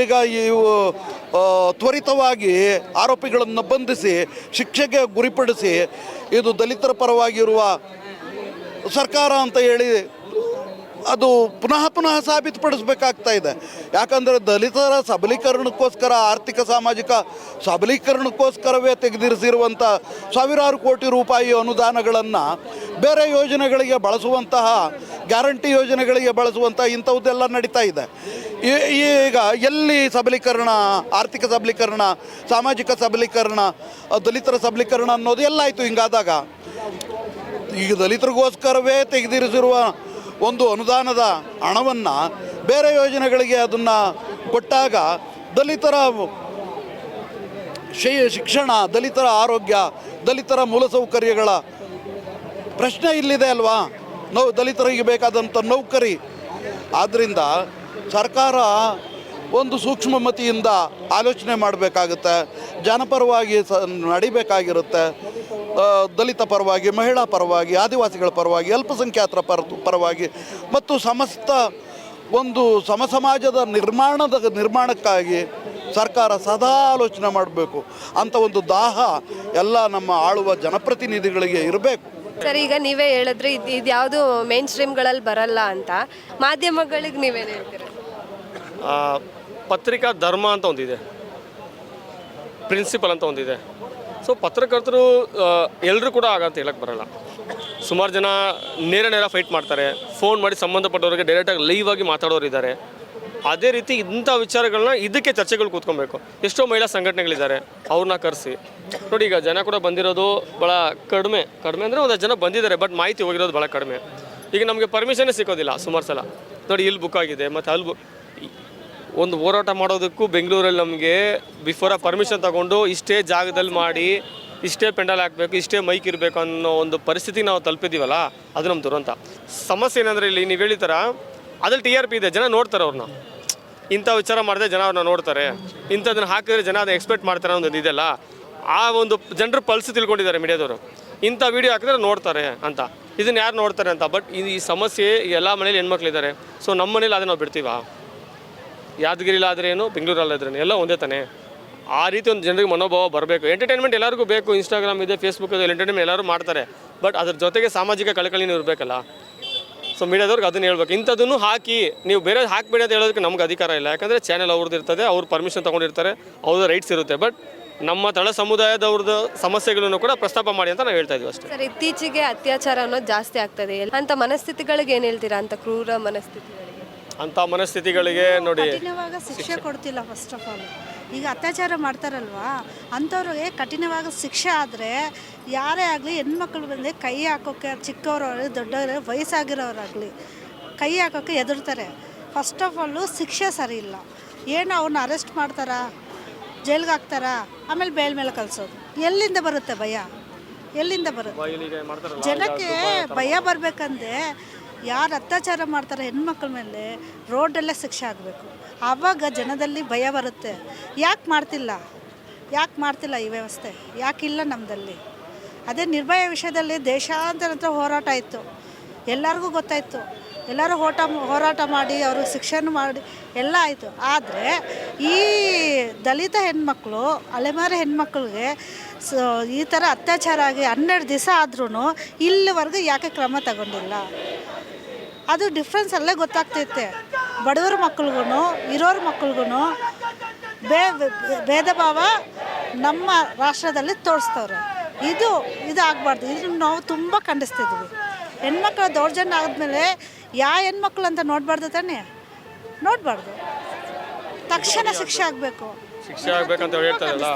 ಈಗ ಇವು ತ್ವರಿತವಾಗಿ ಆರೋಪಿಗಳನ್ನು ಬಂಧಿಸಿ, ಶಿಕ್ಷೆಗೆ ಗುರಿಪಡಿಸಿ ಇದು ದಲಿತರ ಪರವಾಗಿರುವ ಸರ್ಕಾರ ಅಂತ ಹೇಳಿ ಅದು ಪುನಃ ಪುನಃ ಸಾಬೀತುಪಡಿಸಬೇಕಾಗ್ತಾ ಇದೆ. ಯಾಕಂದರೆ ದಲಿತರ ಸಬಲೀಕರಣಕ್ಕೋಸ್ಕರ, ಆರ್ಥಿಕ, ಸಾಮಾಜಿಕ ಸಬಲೀಕರಣಕ್ಕೋಸ್ಕರವೇ ತೆಗೆದಿರಿಸಿರುವಂಥ ಸಾವಿರಾರು ಕೋಟಿ ರೂಪಾಯಿ ಅನುದಾನಗಳನ್ನು ಬೇರೆ ಯೋಜನೆಗಳಿಗೆ ಬಳಸುವಂತಹ, ಗ್ಯಾರಂಟಿ ಯೋಜನೆಗಳಿಗೆ ಬಳಸುವಂಥ ಇಂಥವುದೆಲ್ಲ ನಡೀತಾ ಇದೆ. ಈಗ ಎಲ್ಲಿ ಸಬಲೀಕರಣ, ಆರ್ಥಿಕ ಸಬಲೀಕರಣ, ಸಾಮಾಜಿಕ ಸಬಲೀಕರಣ, ದಲಿತರ ಸಬಲೀಕರಣ ಅನ್ನೋದು ಎಲ್ಲ ಆಯಿತು ಹಿಂಗಾದಾಗ. ಈಗ ದಲಿತರಿಗೋಸ್ಕರವೇ ತೆಗೆದಿರಿಸಿರುವ ಒಂದು ಅನುದಾನದ ಹಣವನ್ನು ಬೇರೆ ಯೋಜನೆಗಳಿಗೆ ಅದನ್ನು ಕೊಟ್ಟಾಗ ದಲಿತರ ಶೈ, ಶಿಕ್ಷಣ, ದಲಿತರ ಆರೋಗ್ಯ, ದಲಿತರ ಮೂಲಸೌಕರ್ಯಗಳ ಪ್ರಶ್ನೆ ಇಲ್ಲಿದೆ ಅಲ್ವಾ? ನೌ, ದಲಿತರಿಗೆ ಬೇಕಾದಂಥ ನೌಕರಿ. ಆದ್ದರಿಂದ ಸರ್ಕಾರ ಒಂದು ಸೂಕ್ಷ್ಮಮತಿಯಿಂದ ಆಲೋಚನೆ ಮಾಡಬೇಕಾಗುತ್ತೆ. ಜನಪರವಾಗಿ ಸ, ನಡಿಬೇಕಾಗಿರುತ್ತೆ. ದಲಿತ ಪರವಾಗಿ ಮಹಿಳಾ ಪರವಾಗಿ ಆದಿವಾಸಿಗಳ ಪರವಾಗಿ ಅಲ್ಪಸಂಖ್ಯಾತರ ಪರ ಪರವಾಗಿ ಮತ್ತು ಸಮಸ್ತ ಒಂದು ಸಮ ಸಮಾಜದ ನಿರ್ಮಾಣದ ನಿರ್ಮಾಣಕ್ಕಾಗಿ ಸರ್ಕಾರ ಸದಾ ಆಲೋಚನೆ ಮಾಡಬೇಕು. ಅಂತ ಒಂದು ದಾಹ ಎಲ್ಲ ನಮ್ಮ ಆಳುವ ಜನಪ್ರತಿನಿಧಿಗಳಿಗೆ ಇರಬೇಕು. ಸರ್ ಈಗ ನೀವೇ ಹೇಳಿದ್ರೆ ಇದು ಇದ್ಯಾವುದು ಮೇನ್ ಸ್ಟ್ರೀಮ್ಗಳಲ್ಲಿ ಬರಲ್ಲ ಅಂತ. ಮಾಧ್ಯಮಗಳಿಗೆ ನೀವೇನು ಹೇಳ್ತೀರಾ? ಆ, ಪತ್ರಿಕಾ ಧರ್ಮ ಅಂತ ಒಂದಿದೆ. ಪ್ರಿನ್ಸಿಪಲ್ ಅಂತ ಒಂದಿದೆ. ಸೊ ಪತ್ರಕರ್ತರು ಎಲ್ಲರೂ ಕೂಡ ಆಗಂತ ಹೇಳಕ್ಕೆ ಬರಲ್ಲ. ಸುಮಾರು ಜನ ನೇರ ನೇರ ಫೈಟ್ ಮಾಡ್ತಾರೆ. ಫೋನ್ ಮಾಡಿ ಸಂಬಂಧಪಟ್ಟವರಿಗೆ ಡೈರೆಕ್ಟಾಗಿ ಲೈವ್ ಆಗಿ ಮಾತಾಡೋರು ಇದ್ದಾರೆ. ಅದೇ ರೀತಿ ಇಂಥ ವಿಚಾರಗಳನ್ನ ಇದಕ್ಕೆ ಚರ್ಚೆಗಳು ಕೂತ್ಕೊಬೇಕು. ಎಷ್ಟೋ ಮಹಿಳಾ ಸಂಘಟನೆಗಳಿದ್ದಾರೆ ಅವ್ರನ್ನ ಕರೆಸಿ. ನೋಡಿ, ಈಗ ಜನ ಕೂಡ ಬಂದಿರೋದು ಭಾಳ ಕಡಿಮೆ. ಕಡಿಮೆ ಅಂದರೆ ಒಂದಷ್ಟು ಜನ ಬಂದಿದ್ದಾರೆ ಬಟ್ ಮಾಹಿತಿ ಹೋಗಿರೋದು ಭಾಳ ಕಡಿಮೆ. ಈಗ ನಮಗೆ ಪರ್ಮಿಷನೇ ಸಿಗೋದಿಲ್ಲ ಸುಮಾರು ಸಲ. ನೋಡಿ, ಇಲ್ಲಿ ಬುಕ್ ಆಗಿದೆ, ಮತ್ತು ಅಲ್ಲಿ ಬು ಒಂದು ಹೋರಾಟ ಮಾಡೋದಕ್ಕೂ ಬೆಂಗಳೂರಲ್ಲಿ ನಮಗೆ ಬಿಫೋರ್ ಆ ಪರ್ಮಿಷನ್ ತಗೊಂಡು ಇಷ್ಟೇ ಜಾಗದಲ್ಲಿ ಮಾಡಿ, ಇಷ್ಟೇ ಪೆಂಡಲ್ ಹಾಕಬೇಕು, ಇಷ್ಟೇ ಮೈಕ್ ಇರಬೇಕು ಅನ್ನೋ ಒಂದು ಪರಿಸ್ಥಿತಿ ನಾವು ತಲುಪಿದ್ದೀವಲ್ಲ ಅದು ನಮ್ಮ ದುರಂತ. ಸಮಸ್ಯೆ ಏನಂದರೆ ಇಲ್ಲಿ ನೀವು ಹೇಳಿತರ ಅದ್ರಲ್ಲಿ ಟಿ ಆರ್ ಪಿ ಇದೆ, ಜನ ನೋಡ್ತಾರೆ ಅವ್ರನ್ನ ಇಂಥ ವಿಚಾರ ಮಾಡಿದ್ರೆ ಜನ ಅವ್ರನ್ನ ನೋಡ್ತಾರೆ. ಇಂಥದನ್ನ ಹಾಕಿದ್ರೆ ಜನ ಅದನ್ನ ಎಕ್ಸ್ಪೆಕ್ಟ್ ಮಾಡ್ತಾರೆ ಅನ್ನೋದು ಇದೆಯಲ್ಲ, ಆ ಒಂದು ಜನರು ಪಲ್ಸ್ ತಿಳ್ಕೊಂಡಿದ್ದಾರೆ ಮೀಡಿಯಾದವರು. ಇಂಥ ವಿಡಿಯೋ ಹಾಕಿದ್ರೆ ನೋಡ್ತಾರೆ ಅಂತ. ಇದನ್ನ ಯಾರು ನೋಡ್ತಾರೆ ಅಂತ? ಬಟ್ ಈ ಸಮಸ್ಯೆ ಎಲ್ಲ ಮನೇಲಿ ಹೆಣ್ಮಕ್ಳಿದ್ದಾರೆ. ಸೊ ನಮ್ಮ ಮನೇಲಿ ಅದನ್ನು ನಾವು ಬಿಡ್ತೀವಾ? ಯಾದಗಿರಿಲಾದ್ರೆ ಏನು ಬೆಂಗಳೂರಲ್ಲಾದ್ರೇನು ಎಲ್ಲ ಒಂದೇ ತಾನೆ? ಆ ರೀತಿ ಒಂದು ಜನರಿಗೆ ಮನೋಭಾವ ಬರಬೇಕು. ಎಂಟರ್ಟೈನ್ಮೆಂಟ್ ಎಲ್ಲರಿಗೂ ಬೇಕು. ಇನ್ಸ್ಟಾಗ್ರಾಮ್ ಇದೆ ಫೇಸ್ಬುಕ್ ಇದೆ ಎಂಟರ್ಟೈನ್ಮೆಂಟ್ ಎಲ್ಲರೂ ಮಾಡ್ತಾರೆ. ಬಟ್ ಅದ್ರ ಜೊತೆಗೆ ಸಾಮಾಜಿಕ ಕಳಕಳಿನೂ ಇರಬೇಕಲ್ಲ? ಸೊ ಮೀಡಿಯಾದವ್ರಿಗೆ ಅದನ್ನ ಹೇಳ್ಬೇಕು. ಇಂಥದನ್ನು ಹಾಕಿ, ನೀವು ಬೇರೆ ಹಾಕಬೇಡಿ ಅಂತ ಹೇಳೋದಕ್ಕೆ ನಮ್ಗೆ ಅಧಿಕಾರ ಇಲ್ಲ. ಯಾಕಂದರೆ ಚಾನೆಲ್ ಅವ್ರದ್ದು ಇರ್ತದೆ, ಅವ್ರು ಪರ್ಮಿಷನ್ ತೊಗೊಂಡಿರ್ತಾರೆ ಅವ್ರದ್ದು ರೈಟ್ಸ್ ಇರುತ್ತೆ. ಬಟ್ ನಮ್ಮ ತಳ ಸಮುದಾಯದವ್ರದ್ದು ಸಮಸ್ಯೆಗಳನ್ನು ಕೂಡ ಪ್ರಸ್ತಾಪ ಮಾಡಿ ಅಂತ ನಾವು ಹೇಳ್ತಾ ಇದೀವಿ ಅಷ್ಟೇ. ಸರ್, ಇತ್ತೀಚೆಗೆ ಅತ್ಯಾಚಾರ ಅನ್ನೋದು ಜಾಸ್ತಿ ಆಗ್ತದೆ. ಅಂತ ಮನಸ್ಥಿತಿಗಳಿಗೆ ಏನು ಹೇಳ್ತೀರಾ? ಅಂತ ಕ್ರೂರ ಮನಸ್ಥಿತಿಗಳಿಗೆ. ಅಂಥ ಮನಸ್ಥಿತಿಗಳಿಗೆ ನೋಡಿ ಕಠಿಣವಾಗ ಶಿಕ್ಷೆ ಕೊಡ್ತಿಲ್ಲ ಫಸ್ಟ್ ಆಫ್ ಆಲ್ ಈಗ ಅತ್ಯಾಚಾರ ಮಾಡ್ತಾರಲ್ವಾ? ಅಂಥವ್ರಿಗೆ ಕಠಿಣವಾಗ ಶಿಕ್ಷೆ ಆದರೆ ಯಾರೇ ಆಗಲಿ ಹೆಣ್ಮಕ್ಳು ಬಂದರೆ ಕೈ ಹಾಕೋಕ್ಕೆ ಚಿಕ್ಕವರಾಗಲಿ ದೊಡ್ಡವರು ವಯಸ್ಸಾಗಿರೋರಾಗಲಿ ಕೈ ಹಾಕೋಕ್ಕೆ ಎದುರ್ತಾರೆ ಫಸ್ಟ್ ಆಫ್ ಆಲು ಶಿಕ್ಷೆ ಸರಿ ಇಲ್ಲ. ಏನು ಅವ್ರನ್ನ ಅರೆಸ್ಟ್ ಮಾಡ್ತಾರಾ? ಜೈಲ್ಗೆ ಹಾಕ್ತಾರಾ? ಆಮೇಲೆ ಬೇಲ್ ಮೇಲೆ ಕಲಿಸೋದು ಎಲ್ಲಿಂದ ಬರುತ್ತೆ ಭಯ? ಎಲ್ಲಿಂದ ಬರುತ್ತೆ? ಜನಕ್ಕೆ ಭಯ ಬರಬೇಕಂದ್ರೆ ಯಾರು ಅತ್ಯಾಚಾರ ಮಾಡ್ತಾರೆ ಹೆಣ್ಮಕ್ಳ ಮೇಲೆ ರೋಡಲ್ಲೇ ಶಿಕ್ಷೆ ಆಗಬೇಕು. ಆವಾಗ ಜನದಲ್ಲಿ ಭಯ ಬರುತ್ತೆ. ಯಾಕೆ ಮಾಡ್ತಿಲ್ಲ? ಯಾಕೆ ಮಾಡ್ತಿಲ್ಲ ಈ ವ್ಯವಸ್ಥೆ? ಯಾಕಿಲ್ಲ ನಮ್ಮದಲ್ಲಿ ಅದೇ ನಿರ್ಭಯ ವಿಷಯದಲ್ಲಿ ದೇಶಾಂತರ ಹೋರಾಟ ಇತ್ತು. ಎಲ್ಲರಿಗೂ ಗೊತ್ತಾಯಿತು. ಎಲ್ಲರೂ ಹೋಟ ಹೋರಾಟ ಮಾಡಿ ಅವ್ರಿಗೆ ಶಿಕ್ಷೆನೂ ಮಾಡಿ ಎಲ್ಲ ಆಯಿತು. ಆದರೆ ಈ ದಲಿತ ಹೆಣ್ಮಕ್ಳು, ಅಲೆಮಾರಿ ಹೆಣ್ಮಕ್ಳಿಗೆ ಸೊ ಈ ಥರ ಅತ್ಯಾಚಾರ ಆಗಿ ಹನ್ನೆರಡು ದಿವಸ ಆದ್ರೂ ಇಲ್ಲಿವರೆಗೂ ಯಾಕೆ ಕ್ರಮ ತಗೊಂಡಿಲ್ಲ? ಅದು ಡಿಫ್ರೆನ್ಸ್ ಅಲ್ಲೇ ಗೊತ್ತಾಗ್ತೈತೆ. ಬಡವ್ರ ಮಕ್ಳಿಗೂ ಇರೋರ ಮಕ್ಳಿಗೂ ಬೇ ಭೇದ ಭಾವ ನಮ್ಮ ರಾಷ್ಟ್ರದಲ್ಲಿ ತೋರಿಸ್ತವ್ರೆ. ಇದು ಇದು ಆಗಬಾರ್ದು ಇದನ್ನು ನಾವು ತುಂಬ ಖಂಡಿಸ್ತಿದ್ವಿ. ಹೆಣ್ಮಕ್ಳ ದೌರ್ಜನ್ಯ ಆದಮೇಲೆ ಯಾವ ಹೆಣ್ಮಕ್ಳು ಅಂತ ನೋಡಬಾರ್ದು ತಾನೇ? ನೋಡಬಾರ್ದು. ತಕ್ಷಣ ಶಿಕ್ಷೆ ಆಗಬೇಕು. ಶಿಕ್ಷೆ ಆಗಬೇಕಂತ ಹೇಳ್ತಾರಲ್ಲ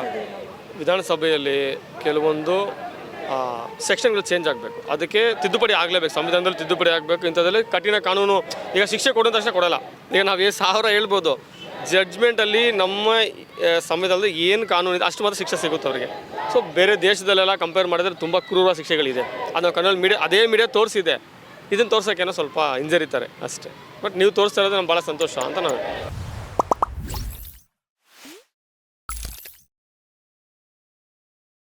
ವಿಧಾನಸಭೆಯಲ್ಲಿ ಕೆಲವೊಂದು ಸೆಕ್ಷನ್ಗಳು ಚೇಂಜ್ ಆಗಬೇಕು. ಅದಕ್ಕೆ ತಿದ್ದುಪಡಿ ಆಗಲೇಬೇಕು. ಸಂವಿಧಾನದಲ್ಲಿ ತಿದ್ದುಪಡಿ ಆಗಬೇಕು. ಇಂಥದ್ರಲ್ಲಿ ಕಠಿಣ ಕಾನೂನು, ಈಗ ಶಿಕ್ಷೆ ಕೊಡೋದು ತಕ್ಷಣ ಕೊಡಲ್ಲ. ಈಗ ನಾವು ಏನು ಸಾವಿರ ಹೇಳ್ಬೋದು. ಜಡ್ಜ್ಮೆಂಟಲ್ಲಿ ನಮ್ಮ ಸಂವಿಧಾನದಲ್ಲಿ ಏನು ಕಾನೂನು ಇದೆ, ಅಷ್ಟು ಮಾತ್ರ ಶಿಕ್ಷೆ ಸಿಗುತ್ತೆ ಅವರಿಗೆ. ಸೊ ಬೇರೆ ದೇಶದಲ್ಲೆಲ್ಲ ಕಂಪೇರ್ ಮಾಡಿದ್ರೆ ತುಂಬ ಕ್ರೂರ ಶಿಕ್ಷೆಗಳಿದೆ. ಅದು ಕನ್ನಡ ಮೀಡಿಯಾ, ಅದೇ ಮೀಡಿಯಾ ತೋರಿಸಿದೆ. ಇದನ್ನು ತೋರ್ಸೋಕ್ಕೇನೋ ಸ್ವಲ್ಪ ಹಿಂಜರಿತಾರೆ ಅಷ್ಟೇ. ಬಟ್ ನೀವು ತೋರಿಸ್ತಾ ಇರೋದು ನಮ್ಗೆ ಭಾಳ ಸಂತೋಷ ಅಂತ ನಾವು